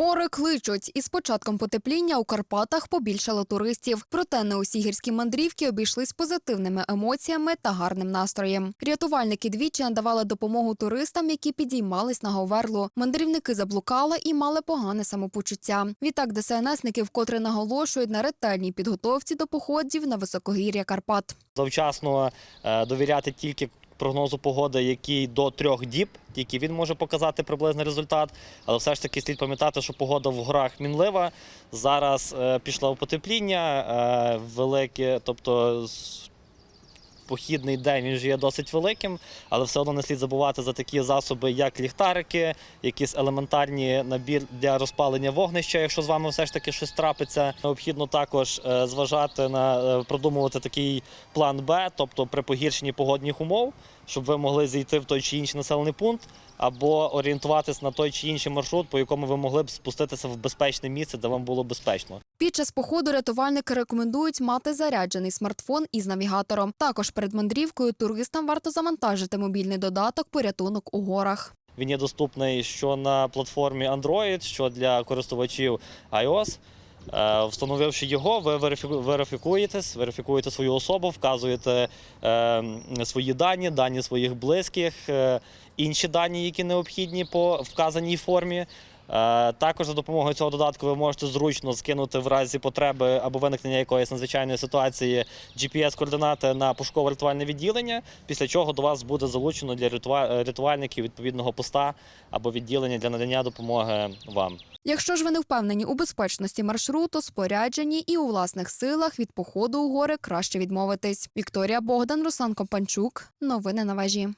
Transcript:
Гори кличуть. Із початком потепління у Карпатах побільшало туристів. Проте не усі гірські мандрівки обійшлись позитивними емоціями та гарним настроєм. Рятувальники двічі надавали допомогу туристам, які підіймались на Говерлу. Мандрівники заблукали і мали погане самопочуття. Відтак ДСНСники вкотре наголошують на ретельній підготовці до походів на високогір'я Карпат. Завчасно е, довіряти тільки прогнозу погоди, який до трьох діб, тільки він може показати приблизний результат. Але все ж таки слід пам'ятати, що погода в горах мінлива. Зараз е, пішло потепління е, велике, тобто похідний день він вже є досить великим, але все одно не слід забувати за такі засоби, як ліхтарики, якісь елементарні набір для розпалення вогнища, якщо з вами все ж таки щось трапиться. Необхідно також е, зважати на е, продумувати такий план Б, тобто при погіршенні погодних умов, щоб ви могли зайти в той чи інший населений пункт. Або орієнтуватись на той чи інший маршрут, по якому ви могли б спуститися в безпечне місце, де вам було безпечно. Під час походу рятувальники рекомендують мати заряджений смартфон із навігатором. Також перед мандрівкою туристам варто завантажити мобільний додаток порятунок у горах. Він є доступний що на платформі Android, що для користувачів iOS. Е, Встановивши його, ви верифіку- верифікуєтесь, верифікуєте свою особу, вказуєте е, свої дані, дані своїх близьких, е, інші дані, які необхідні по вказаній формі. Е, Також за допомогою цього додатку ви можете зручно скинути в разі потреби або виникнення якоїсь надзвичайної ситуації GPS-координати на пошуково-рятувальне відділення, після чого до вас буде залучено для рятува- рятувальників відповідного поста або відділення для надання допомоги вам. Якщо ж ви не впевнені у безпечності маршруту, спорядженні і у власних силах від походу у гори краще відмовитись. Вікторія Богдан, Руслан Компанчук. Новини на вежі.